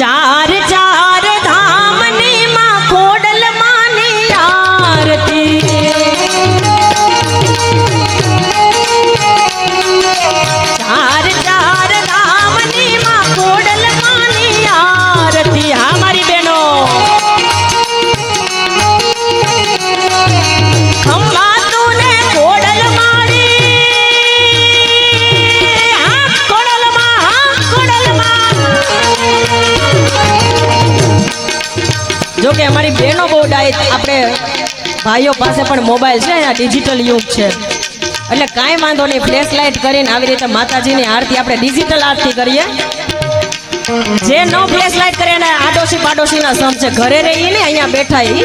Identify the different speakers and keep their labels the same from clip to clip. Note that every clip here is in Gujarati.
Speaker 1: চার চার કે અમારી બહેનો બહુ ડાય આપણે ભાઈઓ પાસે પણ મોબાઈલ છે આ ડિજિટલ યુગ છે. એટલે કાંઈ વાંધો નહીં ફ્લેશ લાઇટ કરીને આવી રીતે માતાજીની આરતી આપણે ડિજિટલ આરતી કરીએ. જે નો ફ્લેશ લાઇટ કરે એને આડોશી પાડોશીના સમ છે, ઘરે રહીએ ને અહીંયા બેઠા ઈ.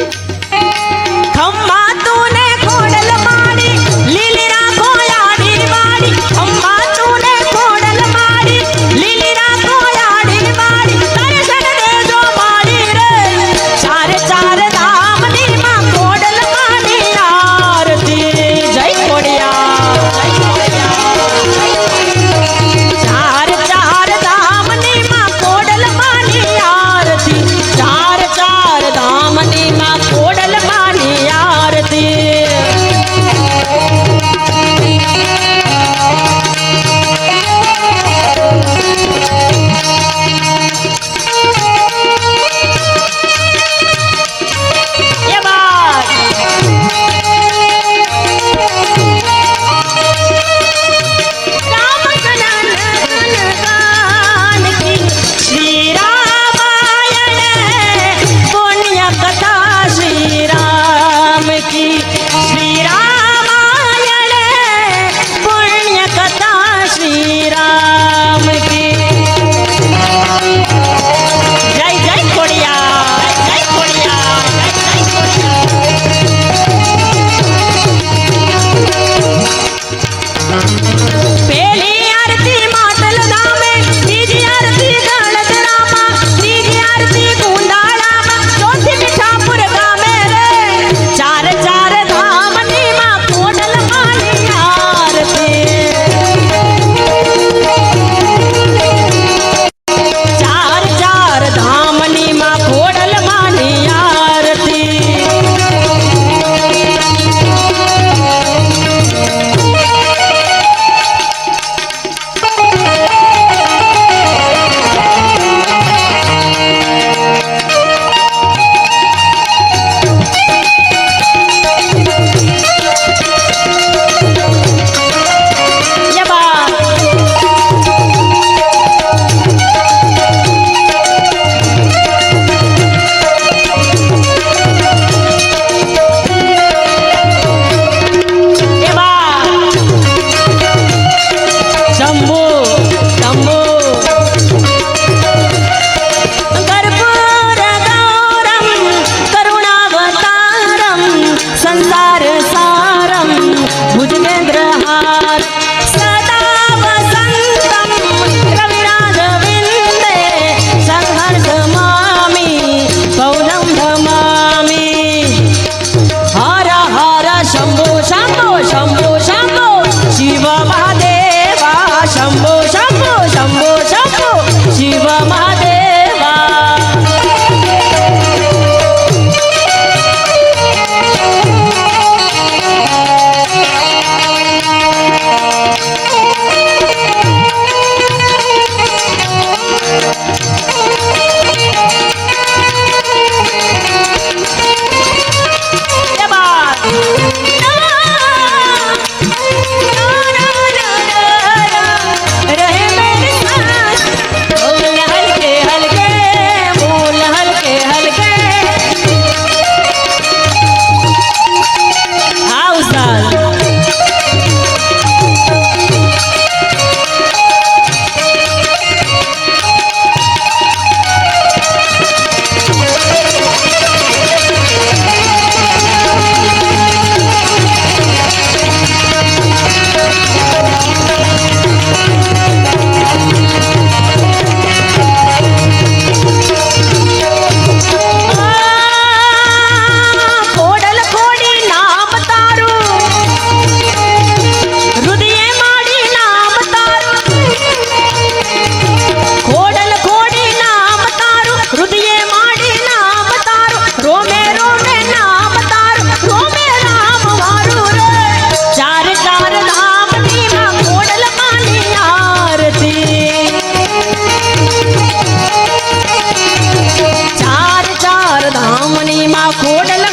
Speaker 1: 果真。